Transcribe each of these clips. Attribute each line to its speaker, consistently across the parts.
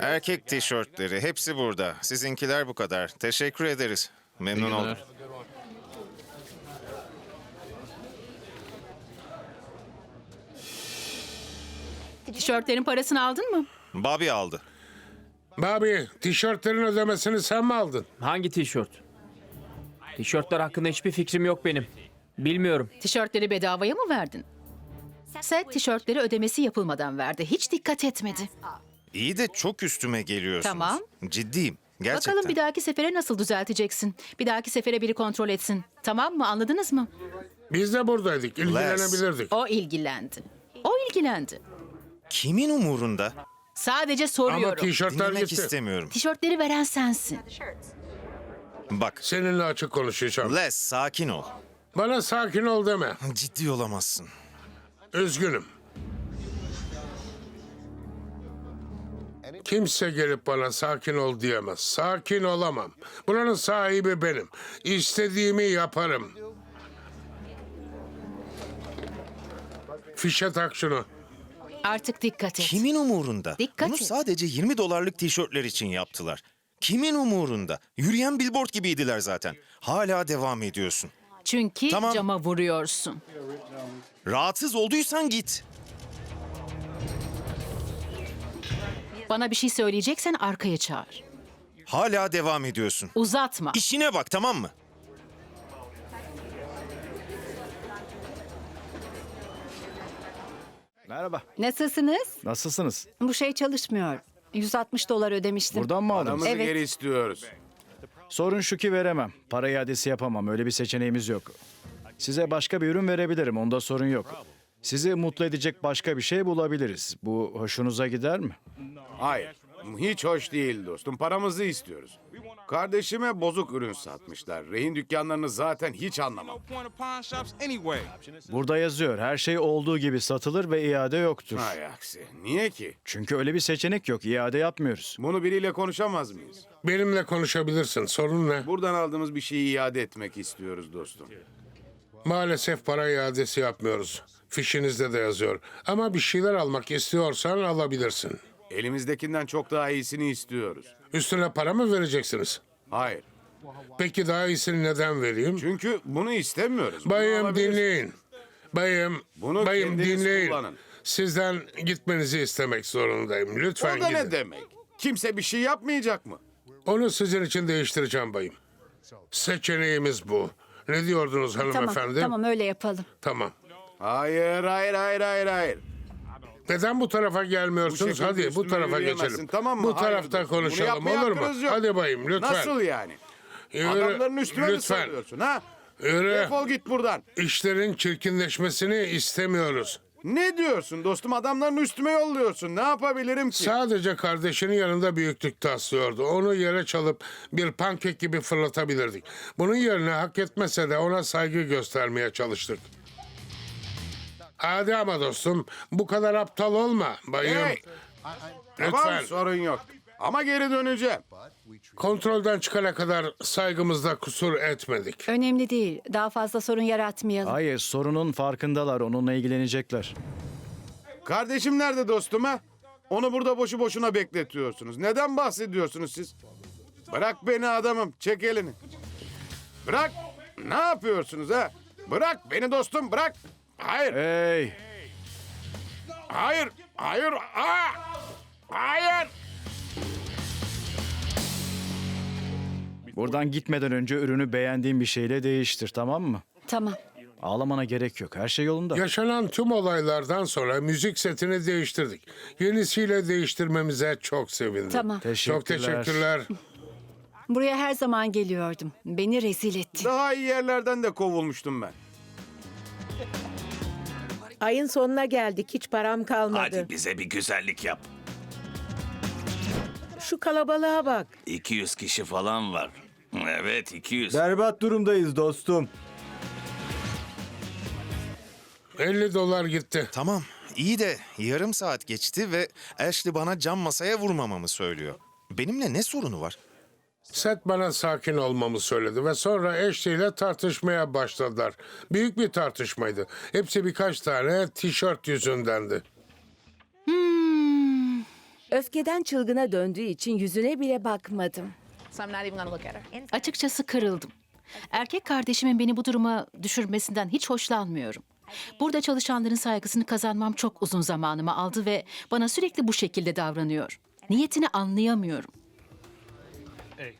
Speaker 1: Erkek tişörtleri hepsi burada. Sizinkiler bu kadar. Teşekkür ederiz. Memnun oldum.
Speaker 2: Tişörtlerin parasını aldın mı?
Speaker 1: Bobby aldı.
Speaker 3: Bobby, tişörtlerin ödemesini sen mi aldın?
Speaker 4: Hangi tişört? Tişörtler hakkında hiçbir fikrim yok benim. Bilmiyorum.
Speaker 2: Tişörtleri bedavaya mı verdin? Set tişörtleri ödemesi yapılmadan verdi. Hiç dikkat etmedi.
Speaker 1: İyi de çok üstüme geliyorsunuz.
Speaker 2: Tamam.
Speaker 1: Ciddiyim. Gerçekten.
Speaker 2: Bakalım bir dahaki sefere nasıl düzelteceksin? Bir dahaki sefere biri kontrol etsin. Tamam mı? Anladınız mı?
Speaker 3: Biz de buradaydık, ilgilenebilirdik.
Speaker 2: O ilgilendi. O ilgilendi.
Speaker 1: Kimin umurunda?
Speaker 2: Sadece
Speaker 3: Ama
Speaker 2: soruyorum.
Speaker 3: tişörtler
Speaker 1: Dinlemek
Speaker 3: gitti.
Speaker 1: istemiyorum.
Speaker 2: Tişörtleri veren sensin.
Speaker 1: Bak.
Speaker 3: Seninle açık konuşacağım.
Speaker 1: Les sakin ol.
Speaker 3: Bana sakin ol deme.
Speaker 1: Ciddi olamazsın.
Speaker 3: Üzgünüm. Kimse gelip bana sakin ol diyemez. Sakin olamam. Buranın sahibi benim. İstediğimi yaparım. Fişe tak şunu.
Speaker 2: Artık dikkat et.
Speaker 1: Kimin umurunda?
Speaker 2: Dikkat
Speaker 1: Bunu
Speaker 2: et.
Speaker 1: sadece 20 dolarlık tişörtler için yaptılar. Kimin umurunda? Yürüyen billboard gibiydiler zaten. Hala devam ediyorsun.
Speaker 2: Çünkü
Speaker 1: Tamam.
Speaker 2: cama vuruyorsun.
Speaker 1: Rahatsız olduysan git.
Speaker 2: Bana bir şey söyleyeceksen arkaya çağır.
Speaker 1: Hala devam ediyorsun.
Speaker 2: Uzatma.
Speaker 1: İşine bak tamam mı?
Speaker 5: Merhaba.
Speaker 6: Nasılsınız?
Speaker 5: Nasılsınız?
Speaker 6: Bu şey çalışmıyor. 160 dolar ödemiştim.
Speaker 5: Buradan mı aldınız?
Speaker 7: Paramızı
Speaker 6: Evet.
Speaker 7: geri istiyoruz.
Speaker 5: Sorun şu ki veremem. Para iadesi yapamam. Öyle bir seçeneğimiz yok. Size başka bir ürün verebilirim. Onda sorun yok. Sizi mutlu edecek başka bir şey bulabiliriz. Bu hoşunuza gider mi?
Speaker 7: Hayır. Hiç hoş değil dostum. Paramızı istiyoruz. Kardeşime bozuk ürün satmışlar. Rehin dükkanlarını zaten hiç anlamam.
Speaker 5: Burada yazıyor. Her şey olduğu gibi satılır ve iade yoktur.
Speaker 7: Hay aksi. Niye ki?
Speaker 5: Çünkü öyle bir seçenek yok. İade yapmıyoruz.
Speaker 7: Bunu biriyle konuşamaz mıyız?
Speaker 3: Benimle konuşabilirsin. Sorun ne?
Speaker 7: Buradan aldığımız bir şeyi iade etmek istiyoruz dostum.
Speaker 3: Maalesef para iadesi yapmıyoruz. Fişinizde de yazıyor. Ama bir şeyler almak istiyorsan alabilirsin.
Speaker 7: Elimizdekinden çok daha iyisini istiyoruz.
Speaker 3: Üstüne para mı vereceksiniz?
Speaker 7: Hayır.
Speaker 3: Peki daha iyisini neden vereyim?
Speaker 7: Çünkü bunu istemiyoruz. Bunu
Speaker 3: Bayım dinleyin. Bayım,
Speaker 7: Bunu
Speaker 3: bayım
Speaker 7: kendiniz
Speaker 3: dinleyin.
Speaker 7: kullanın.
Speaker 3: Sizden gitmenizi istemek zorundayım. Lütfen
Speaker 7: O da
Speaker 3: gidin.
Speaker 7: ne demek? Kimse bir şey yapmayacak mı?
Speaker 3: Onu sizin için değiştireceğim bayım. Seçeneğimiz bu. Ne diyordunuz
Speaker 6: Tamam,
Speaker 3: hanımefendi?
Speaker 6: tamam öyle yapalım.
Speaker 3: Tamam.
Speaker 7: Hayır, hayır, hayır, hayır, hayır.
Speaker 3: Neden bu tarafa gelmiyorsunuz?
Speaker 7: Bu şekilde
Speaker 3: Hadi bu
Speaker 7: üstüme
Speaker 3: tarafa
Speaker 7: yürüyemezsin,
Speaker 3: geçelim.
Speaker 7: tamam mı?
Speaker 3: Bu tarafta
Speaker 7: bunu
Speaker 3: konuşalım
Speaker 7: yapmaya
Speaker 3: olur mu?
Speaker 7: hakkınız yok.
Speaker 3: Hadi bayım lütfen.
Speaker 7: Nasıl yani?
Speaker 3: Yürü,
Speaker 7: Adamların üstüne mi
Speaker 3: lütfen.
Speaker 7: sarıyorsun ha?
Speaker 3: Yürü.
Speaker 7: Defol git buradan.
Speaker 3: İşlerin çirkinleşmesini istemiyoruz.
Speaker 7: Ne diyorsun dostum? Adamların üstüme yolluyorsun. Ne yapabilirim ki?
Speaker 3: Sadece kardeşinin yanında büyüklük taslıyordu. Onu yere çalıp bir pankek gibi fırlatabilirdik. Bunun yerine hak etmese de ona saygı göstermeye çalıştık. Hadi ama dostum bu kadar aptal olma bayım.
Speaker 7: Hey! Tamam
Speaker 3: Lütfen
Speaker 7: sorun yok. Ama geri döneceğim.
Speaker 3: kontrolden çıkana kadar saygımızda kusur etmedik.
Speaker 6: Önemli değil. Daha fazla sorun yaratmayalım.
Speaker 5: Hayır, sorunun farkındalar. Onunla ilgilenecekler.
Speaker 7: Kardeşim nerede dostum ha? Onu burada boşu boşuna bekletiyorsunuz. Neden bahsediyorsunuz siz? Bırak beni adamım. Çek elini. Bırak. Ne yapıyorsunuz ha? Bırak beni dostum bırak. Hayır.
Speaker 5: Hey!
Speaker 7: Hayır. Hayır. Aa! Hayır.
Speaker 5: Buradan gitmeden önce ürünü beğendiğin bir şeyle değiştir, tamam mı?
Speaker 6: Tamam.
Speaker 5: Ağlamana gerek yok. Her şey yolunda.
Speaker 3: Yaşanan tüm olaylardan sonra müzik setini değiştirdik. Yenisiyle değiştirmemize çok sevindim.
Speaker 6: Tamam.
Speaker 3: Çok
Speaker 5: Teşekkürler.
Speaker 3: teşekkürler.
Speaker 6: Buraya her zaman geliyordum. Beni rezil etti.
Speaker 7: Daha iyi yerlerden de kovulmuştum ben.
Speaker 8: Ayın sonuna geldik. Hiç param kalmadı.
Speaker 9: Hadi bize bir güzellik yap.
Speaker 8: Şu kalabalığa bak.
Speaker 9: 200 kişi falan var. Evet 200.
Speaker 10: Berbat durumdayız dostum.
Speaker 3: 50 dolar gitti.
Speaker 1: Tamam. iyi de yarım saat geçti ve Ashley bana cam masaya vurmamamı söylüyor. Benimle ne sorunu var?
Speaker 3: Set bana sakin olmamı söyledi ve sonra Ashley ile tartışmaya başladılar. Büyük bir tartışmaydı. Hepsi birkaç tane tişört yüzündendi.
Speaker 8: Öfkeden çılgına döndüğü için yüzüne bile bakmadım.
Speaker 2: Açıkçası kırıldım. Erkek kardeşimin beni bu duruma düşürmesinden hiç hoşlanmıyorum. Burada çalışanların saygısını kazanmam çok uzun zamanımı aldı ve bana sürekli bu şekilde davranıyor. Niyetini anlayamıyorum.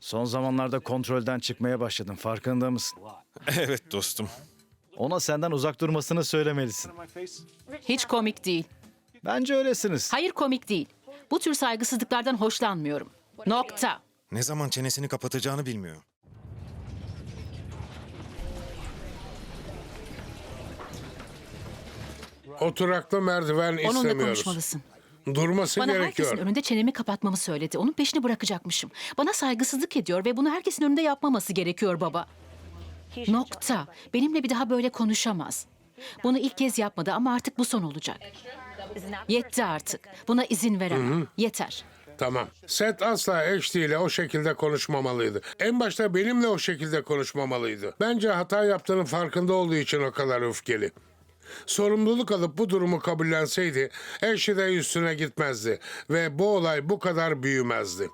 Speaker 5: Son zamanlarda kontrolden çıkmaya başladın. Farkında mısın?
Speaker 1: Evet dostum.
Speaker 5: Ona senden uzak durmasını söylemelisin.
Speaker 2: Hiç komik değil.
Speaker 5: Bence öylesiniz.
Speaker 2: Hayır komik değil. Bu tür saygısızlıklardan hoşlanmıyorum. Nokta.
Speaker 1: Ne zaman çenesini kapatacağını bilmiyor.
Speaker 3: Oturaklı merdiven
Speaker 2: Onunla
Speaker 3: istemiyoruz.
Speaker 2: konuşmalısın.
Speaker 3: Durması
Speaker 2: Bana
Speaker 3: gerekiyor.
Speaker 2: herkesin önünde çenemi kapatmamı söyledi. Onun peşini bırakacakmışım. Bana saygısızlık ediyor ve bunu herkesin önünde yapmaması gerekiyor baba. Nokta. Benimle bir daha böyle konuşamaz. Bunu ilk kez yapmadı ama artık bu son olacak. Yetti artık. Buna izin veremem. Yeter.
Speaker 3: Tamam. Seth asla Ashley ile o şekilde konuşmamalıydı. En başta benimle o şekilde konuşmamalıydı. Bence hata yaptığının farkında olduğu için o kadar öfkeli. Sorumluluk alıp bu durumu kabullenseydi Ashley de üstüne gitmezdi ve bu olay bu kadar büyümezdi.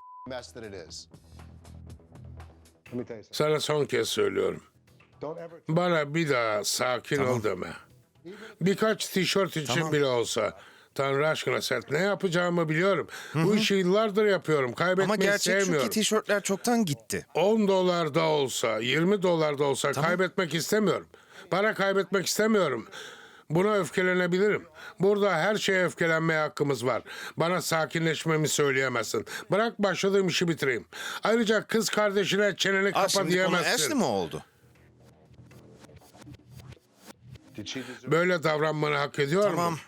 Speaker 3: Sana son kez söylüyorum. Bana bir daha sakin ol deme. Birkaç tişört için
Speaker 1: Tamam.
Speaker 3: bile olsa. Tanrı aşkına Seth ne yapacağımı biliyorum. Bu işi yıllardır yapıyorum. Kaybetmeyi
Speaker 1: Ama gerçek şu
Speaker 3: sevmiyorum.
Speaker 1: ki tişörtler çoktan gitti.
Speaker 3: 10 dolar da olsa, 20 dolar da olsa kaybetmek istemiyorum. Para kaybetmek istemiyorum. Buna öfkelenebilirim. Burada her şeye öfkelenmeye hakkımız var. Bana sakinleşmemi söyleyemezsin. Bırak başladığım işi bitireyim. Ayrıca kız kardeşine çeneni
Speaker 1: Aa,
Speaker 3: kapa
Speaker 1: şimdi
Speaker 3: diyemezsin.
Speaker 1: Ashley mi oldu?
Speaker 3: Böyle davranmanı hak ediyor
Speaker 1: Tamam.
Speaker 3: mu?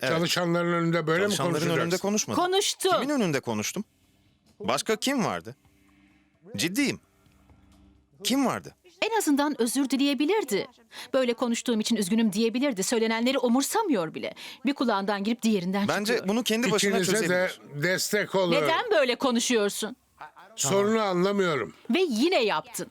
Speaker 1: Evet.
Speaker 3: Çalışanların önünde böyle mi
Speaker 1: Çalışanların
Speaker 3: konuşacaksın?
Speaker 1: önünde konuşmadım.
Speaker 2: Konuştu.
Speaker 1: Kimin önünde konuştum? Başka kim vardı? Ciddiyim. Kim vardı?
Speaker 2: En azından özür dileyebilirdi. Böyle konuştuğum için üzgünüm diyebilirdi. Söylenenleri umursamıyor bile. Bir kulağından girip diğerinden
Speaker 1: Bence
Speaker 2: çıkıyor.
Speaker 1: bunu kendi başına
Speaker 3: İkinize de
Speaker 1: çözebilir.
Speaker 3: destek oluyorum.
Speaker 2: Neden böyle konuşuyorsun?
Speaker 3: Sorunu anlamıyorum.
Speaker 2: Ve yine yaptın.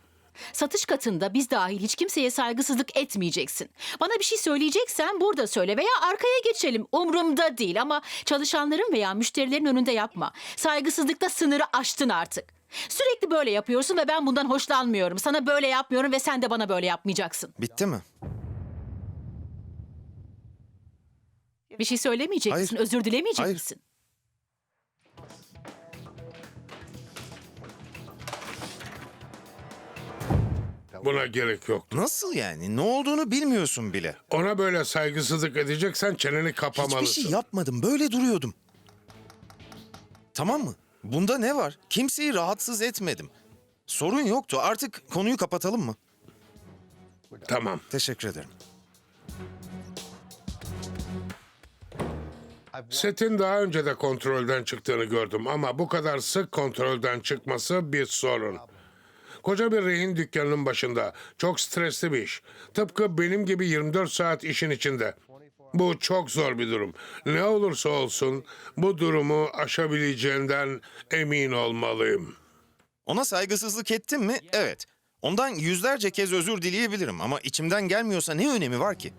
Speaker 2: Satış katında biz dahil hiç kimseye saygısızlık etmeyeceksin. Bana bir şey söyleyeceksen burada söyle veya arkaya geçelim. Umrumda değil ama çalışanların veya müşterilerin önünde yapma. Saygısızlıkta sınırı aştın artık. Sürekli böyle yapıyorsun ve ben bundan hoşlanmıyorum. Sana böyle yapmıyorum ve sen de bana böyle yapmayacaksın.
Speaker 1: Bitti mi?
Speaker 2: Bir şey söylemeyecek
Speaker 1: Hayır.
Speaker 2: misin? Özür dilemeyecek
Speaker 1: Hayır.
Speaker 2: misin?
Speaker 3: Buna gerek yok.
Speaker 1: Nasıl yani? Ne olduğunu bilmiyorsun bile.
Speaker 3: Ona böyle saygısızlık edeceksen çeneni kapamalısın.
Speaker 1: Hiçbir şey yapmadım. Böyle duruyordum. Tamam mı? Bunda ne var? Kimseyi rahatsız etmedim. Sorun yoktu. Artık konuyu kapatalım mı?
Speaker 3: Tamam.
Speaker 1: Teşekkür ederim.
Speaker 3: Setin daha önce de kontrolden çıktığını gördüm ama bu kadar sık kontrolden çıkması bir sorun. Koca bir rehin dükkanının başında. Çok stresli bir iş. Tıpkı benim gibi 24 saat işin içinde. Bu çok zor bir durum. Ne olursa olsun bu durumu aşabileceğinden emin olmalıyım.
Speaker 1: Ona saygısızlık ettim mi? Evet. Ondan yüzlerce kez özür dileyebilirim ama içimden gelmiyorsa ne önemi var ki?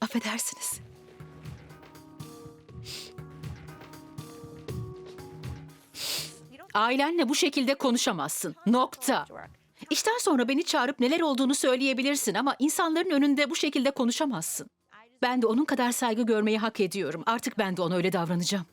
Speaker 2: Affedersiniz. Ailenle bu şekilde konuşamazsın. Nokta. İşten sonra beni çağırıp neler olduğunu söyleyebilirsin ama insanların önünde bu şekilde konuşamazsın. Ben de onun kadar saygı görmeyi hak ediyorum. Artık ben de ona öyle davranacağım.